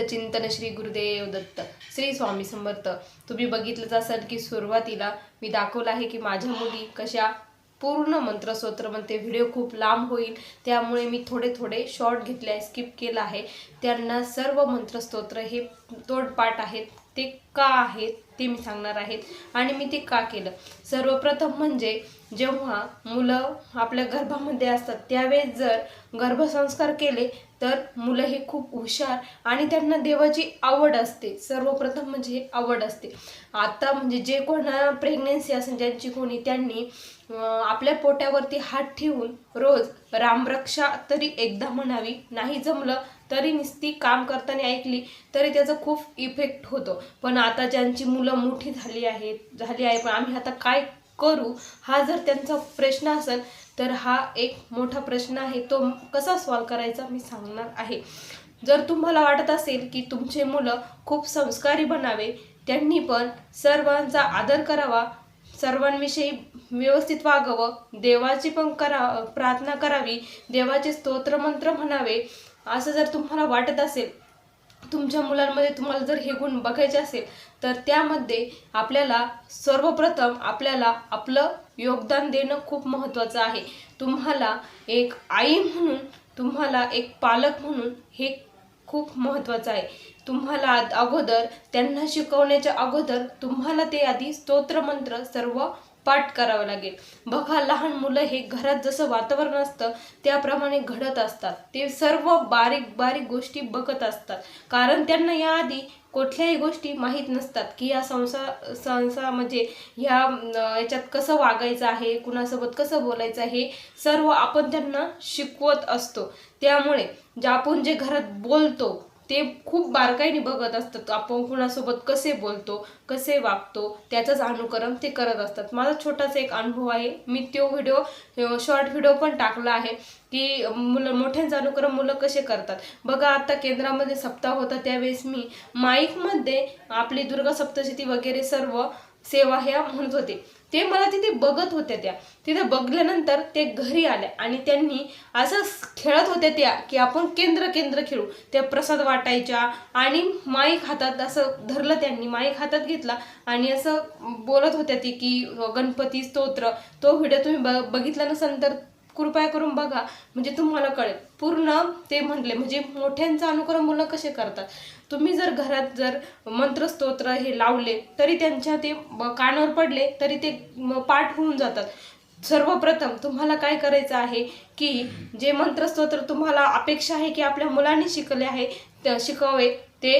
चिंतन श्री गुरुदेव दत्त श्री स्वामी समर्थ. तुम्ही बघितलंच असाल की सुरुवातीला मी दाखवलं आहे की माझ्या मुली कशा पूर्ण मंत्रस्तोत्र म्हणते व्हिडिओ खूप लांब होईल त्यामुळे मी थोडे थोडे शॉर्ट घेतले आहे स्किप केलं आहे. त्यांना सर्व मंत्रस्तोत्र हे तोडपाठ आहेत ते का आहेत ते मी सांगणार आहेत आणि मी ते का केलं? सर्वप्रथम म्हणजे जेव्हा मुलं आपल्या गर्भामध्ये असतात त्यावेळेस जर गर्भसंस्कार केले तर मुलं हे खूप हुशार आणि त्यांना देवाची आवड असते. सर्वप्रथम म्हणजे आवड असते. आता म्हणजे जे कोणा प्रेग्नेन्सी असेल ज्यांची कोणी त्यांनी आपल्या पोट्यावरती हात ठेवून रोज रामरक्षा तरी एकदा म्हणावी. नाही जमलं तरी नुसती काम करताना ऐकली तरी त्याचा खूप इफेक्ट होतो. पण आता ज्यांची मुलं मोठी झाली आहेत झाली आहे पण आम्ही आता काय करू हा जर त्यांचा प्रश्न असेल तर हा एक मोठा प्रश्न आहे. तो कसा सॉल्व करायचा मी सांगणार आहे. जर तुम्हाला वाटत असेल की तुमचे मुलं खूप संस्कारी बनावे त्यांनी पण सर्वांचा आदर करावा सर्वांविषयी व्यवस्थित वागावं देवाची पण करा प्रार्थना करावी देवाचे स्तोत्रमंत्र म्हणावे असं जर तुम्हाला वाटत असेल तुमच्या मुलांमध्ये तुम्हाला जर हे गुण बघायचे असेल तर त्यामध्ये आपल्याला सर्वप्रथम आपल्याला आपलं योगदान देणं खूप महत्त्वाचं आहे. तुम्हाला एक आई म्हणून तुम्हाला एक पालक म्हणून हे खूप महत्त्वाचं आहे. तुम्हाला अगोदर त्यांना शिकवण्याच्या अगोदर तुम्हाला ते आधी स्तोत्रमंत्र सर्व पाठ करावं लागेल. बघा लहान मुलं हे घरात जसं वातावरण असतं त्याप्रमाणे घडत असतात. ते सर्व बारीक बारीक गोष्टी बघत असतात. कारण त्यांना याआधी कुठल्याही गोष्टी माहीत नसतात की या संसार संसार म्हणजे ह्या याच्यात कसं वागायचं आहे कुणासोबत कसं बोलायचं आहे सर्व आपण त्यांना शिकवत असतो. त्यामुळे जे आपण जे घरात बोलतो ते खूप बारकाईने बघत असतात. आपण कुणासोबत कसे बोलतो कसे वागतो त्याचाच अनुकरण ते करत असतात. माझा छोटासा एक अनुभव आहे. मी तो व्हिडिओ शॉर्ट व्हिडिओ पण टाकला आहे की मुलं मोठ्यांचं अनुकरण मुलं कसे करतात. बघा आता केंद्रामध्ये सप्ताह होता त्यावेळेस मी माईकमध्ये आपली दुर्गा सप्तशती वगैरे सर्व सेवा ह्या म्हणत होते. ते मला तिथे बघत होत्या त्या. तिथे बघल्यानंतर ते घरी आल्या आणि त्यांनी असं खेळत होत्या त्या की आपण केंद्र केंद्र खेळू. त्या प्रसाद वाटायच्या आणि माईक हातात असं धरलं त्यांनी माईक हातात घेतला आणि असं बोलत होत्या ती की गणपती स्तोत्र तो व्हिडिओ तुम्ही ब बघितला नसेल तर कृपया करून बघा. म्हणजे तुम्हाला कळेल. पूर्ण ते म्हटले म्हणजे मोठ्यांचं अनुकरण मुलं कसे करतात? तुम्ही जर घरात जर मंत्रस्तोत्र हे लावले तरी त्यांच्या ते कानावर पडले तरी ते पाठ होऊन जातात. सर्वप्रथम तुम्हाला काय करायचं आहे की जे मंत्रस्तोत्र तुम्हाला अपेक्षा आहे की आपल्या मुलांनी शिकले आहे शिकावे ते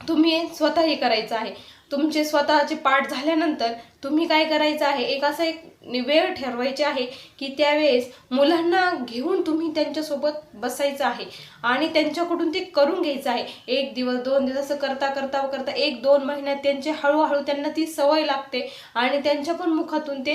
तुम्ही स्वतःही करायचं आहे. तुमचे स्वतःचे पाठ झाल्यानंतर तुम्ही काय करायचं आहे? एक असं एक वेळ ठरवायची आहे की त्यावेळेस मुलांना घेऊन तुम्ही त्यांच्यासोबत बसायचं आहे. आणि त्यांच्याकडून ते करून घ्यायचं आहे. एक दिवस दोन दिवस असं करता करता करता एक दोन महिन्यात त्यांचे हळूहळू त्यांना ती सवय लागते आणि त्यांच्या पण मुखातून ते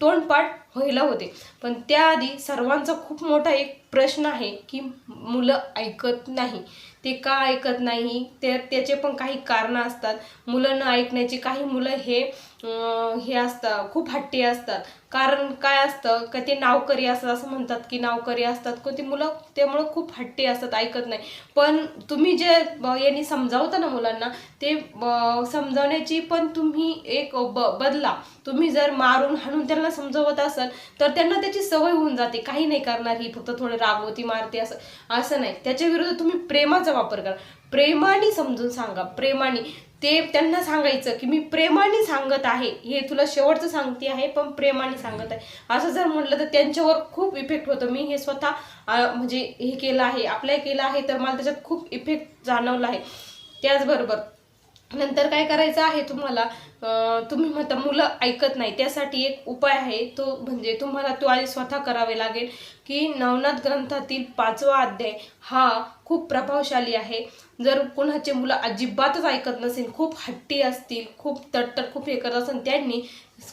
तोंडपाठ व्हायला होते. पण त्याआधी सर्वांचा खूप मोठा एक प्रश्न आहे की मुलं ऐकत नाही. ते का ऐकत नाही? ते त्याचे पण काही कारणं असतात. मुलं न ऐकण्याची काही मुलं हे हे असतं खूप हट्टी असतात. कारण काय असतं का ते नावकरी असतात असं म्हणतात की नावकरी असतात को मुलं त्यामुळं खूप हट्टी असतात ऐकत नाही. पण तुम्ही जे यांनी समजावता ना मुलांना ते ब- समजावण्याची पण तुम्ही एक ब बदला. तुम्ही जर मारून हाणून त्यांना समजवत असाल तर त्यांना त्याची सवय होऊन जाते. काही नाही करणार ही फक्त थोडं रागवती मारते असं असं नाही. त्याच्या विरुद्ध तुम्ही प्रेमाचा वापर करा. प्रेमाने समजून सांगा. प्रेमाने. ते त्यांना सांगायचं की मी प्रेमाने सांगत आहे. हे तुला शेवटचं सांगते आहे पण प्रेमाने सांगत आहे. असं जर म्हटलं तर त्यांच्यावर खूप इफेक्ट होतो. मी हे स्वतः म्हणजे हे केलं आहे अप्लाय केलं आहे तर मला त्याच्यात खूप इफेक्ट जाणवला आहे. त्याचबरोबर नंतर काय करायचं आहे तुम्हाला तुम्ही म्हणता मुलं ऐकत नाही त्यासाठी एक उपाय आहे तो म्हणजे तुम्हाला तो आधी स्वतः करावे लागेल की नवनाथ ग्रंथातील पाचवा अध्याय हा खूप प्रभावशाली आहे. जर कुणाचे मुलं अजिबातच ऐकत नसेल खूप हट्टी असतील खूप तटतट खूप हे करत असेल त्यांनी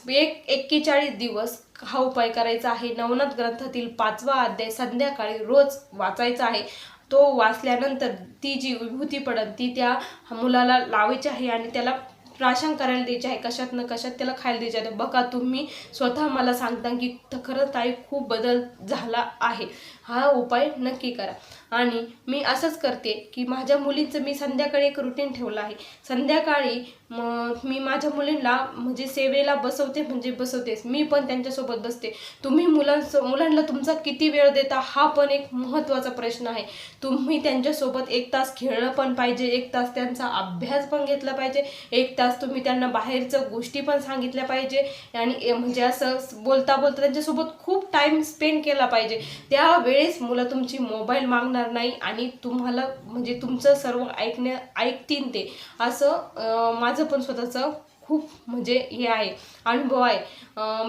एक एक्केचाळीस दिवस हा उपाय करायचा आहे. नवनाथ ग्रंथातील पाचवा अध्याय संध्याकाळी रोज वाचायचा आहे. तो वाचल्यानंतर ती जी विभूती पडत ती त्या मुलाला लावायची आहे आणि त्याला प्राशन करायला द्यायचे आहे कशात न कशात त्याला खायला द्यायचे आहे. बघा तुम्ही स्वतः मला सांगता की त- खरंच ताई खूप बदल झाला आहे. हा उपाय नक्की करा. आणि मी असंच करते की माझ्या मुलींचं मी संध्याकाळी एक रुटीन ठेवलं आहे. संध्याकाळी मग मी माझ्या मुलींना म्हणजे सेवेला बसवते म्हणजे बसवतेच मी पण त्यांच्यासोबत बसते. तुम्ही मुलांस मुलांना तुमचा किती वेळ देता हा पण एक महत्त्वाचा प्रश्न आहे. तुम्ही त्यांच्यासोबत एक तास खेळलं पण पाहिजे एक तास त्यांचा अभ्यास पण घेतला पाहिजे एक तास तुम्ही त्यांना बाहेरचं गोष्टी पण सांगितल्या पाहिजे. आणि ए- म्हणजे असं बोलता बोलता त्यांच्यासोबत खूप टाईम स्पेंड केला पाहिजे. त्यावेळेस मुलं तुमची मोबाईल मागणार नाही आणि तुम्हाला म्हणजे तुमचं सर्व ऐकण्या ऐकतील ते. असं माझं पण स्वतःचं खूप म्हणजे हे आहे अनुभव आहे.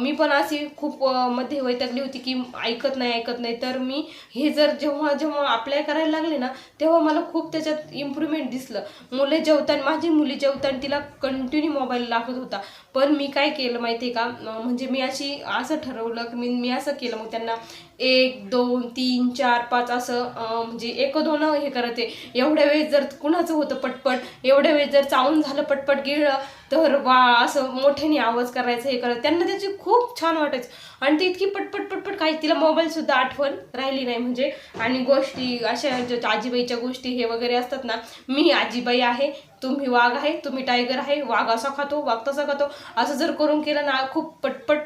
मी पण अशी खूप मध्ये वैतागली होती की ऐकत नाही ऐकत नाही. तर मी हे जर जेव्हा जेव्हा अप्लाय करायला लागले ना तेव्हा मला खूप त्याच्यात इम्प्रूव्हमेंट दिसलं. मुले जेवताना माझी मुली जेवताना तिला कंटिन्यू मोबाईल लागत होता. पण मी काय केलं माहिती आहे का म्हणजे मी अशी असं ठरवलं की मी मी असं केलं. मग त्यांना एक दोन तीन चार पाच असं म्हणजे एक दोन हे करते एवढ्या वेळेस जर कुणाचं होतं पटपट एवढ्या वेळेस जर चावून झालं पटपट गिळलं तर वा असं मोठ्याने आवाज करायचं हे करायचं. त्यांना त्याची खूप छान वाटायचं. आणि ती इतकी पटपट पटपट काही तिला मोबाईलसुद्धा आठवण राहिली नाही म्हणजे. आणि गोष्टी अशा ज्या आजीबाईच्या गोष्टी हे वगैरे असतात ना मी आजीबाई आहे तुम्ही वाघ आहे तुम्ही टायगर आहे वाघ असा खातो वाघ तसा खातो. असं जर करून केलं ना खूप पटपट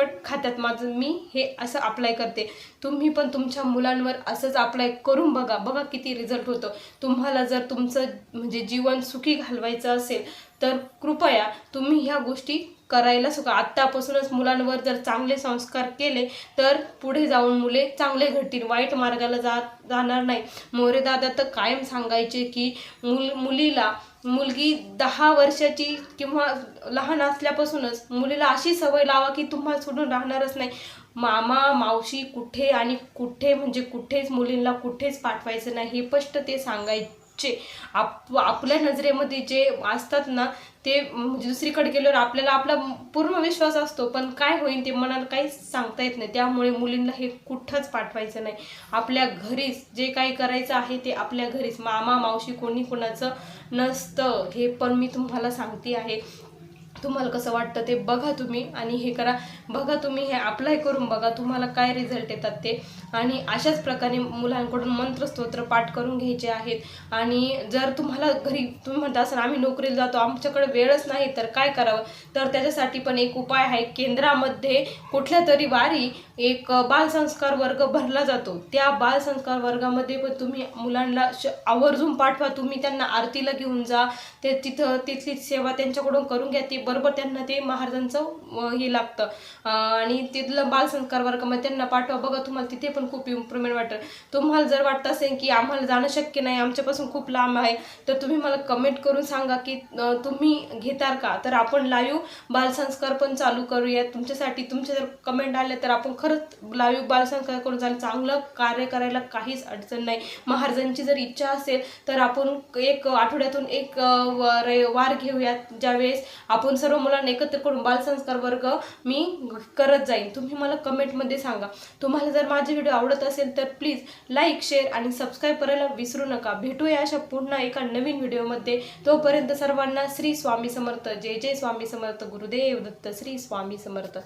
पटपट खात्यात माझं मी हे असं अप्लाय करते. तुम्ही पण तुमच्या मुलांवर असंच अप्लाय करून बघा. बघा किती रिझल्ट होतो. तुम्हाला जर तुमचं म्हणजे जीवन सुखी घालवायचं असेल तर कृपया तुम्ही ह्या गोष्टी करायला सुका आत्तापासूनच मुलांवर जर चांगले संस्कार केले तर पुढे जाऊन मुले चांगले घडतील. वाईट मार्गाला जा जाणार नाही. मोरे दादा तर कायम सांगायचे की मुल मुलीला मुलगी दहा वर्षाची किंवा लहान असल्यापासूनच मुलीला अशी सवय लावा की तुम्हाला सोडून राहणारच नाही. मामा मावशी कुठे आणि कुठे म्हणजे कुठेच मुलींना कुठेच पाठवायचं नाही. हे स्पष्ट ते जे आप आपल्या नजरेमध्ये जे असतात ना ते म्हणजे दुसरीकडे गेल्यावर आपल्याला आपला पूर्ण विश्वास असतो पण काय होईल ते मनाला काहीच सांगता येत नाही. त्यामुळे मुलींना हे कुठंच पाठवायचं नाही. आपल्या घरीच जे काही करायचं आहे ते आपल्या घरीच. मामा मावशी कोणी कोणाचं नसतं. हे पण मी तुम्हाला सांगते आहे. तुम्हाला कसं वाटतं ते बघा तुम्ही आणि हे करा. बघा तुम्ही हे अप्लाय करून बघा तुम्हाला काय रिझल्ट येतात ते. आणि अशाच प्रकारे मुलांकडून मंत्रस्तोत्र पाठ करून घ्यायचे आहेत. आणि जर तुम्हाला घरी तुम्ही म्हणता असाल आम्ही नोकरीला जातो आमच्याकडे वेळच नाही तर काय करावं? तर त्याच्यासाठी पण एक उपाय आहे. केंद्रामध्ये कुठल्या तरी वारी एक बालसंस्कार वर्ग भरला जातो. त्या बालसंस्कार वर्गामध्ये पण तुम्ही मुलांना श आवर्जून पाठवा. तुम्ही त्यांना आरतीला घेऊन जा. ते तिथं तिथली सेवा त्यांच्याकडून करून घ्या. ती बरोबर त्यांना ते महाराजांचं हे लागतं आणि तिथलं बालसंस्कार वर्गामध्ये त्यांना पाठवा. बघा तुम्हाला तिथे पण खूप इम्प्रुव्हमेंट वाटेल. तुम्हाला जर वाटत असेल की आम्हाला जाणं शक्य नाही आमच्यापासून खूप लांब आहे तर तुम्ही मला कमेंट करून सांगा की तुम्ही घेताल का? तर आपण लाईव्ह बालसंस्कार पण चालू करूया तुमच्यासाठी तुमचे जर कमेंट आले तर आपण खरंच लाईव्ह बालसंस्कार करून चालेल चांगलं कार्य करायला काहीच अडचण नाही. महाराजांची जर इच्छा असेल तर आपण एक आठवड्यातून एक व- वार घेऊयात. ज्यावेळेस आपण सर्व मुलांना एकत्र करून बालसंस्कार वर्ग मी करत जाईन. तुम्ही मला कमेंटमध्ये सांगा. तुम्हाला जर माझे व्हिडिओ आवडत असेल तर प्लीज लाईक शेअर आणि सबस्क्राईब करायला विसरू नका. भेटूया अशा पुन्हा एका नवीन व्हिडिओमध्ये. तोपर्यंत सर्वांना श्री स्वामी समर्थ. जय जय स्वामी समर्थ. गुरुदेव दत्त. श्री स्वामी समर्थ.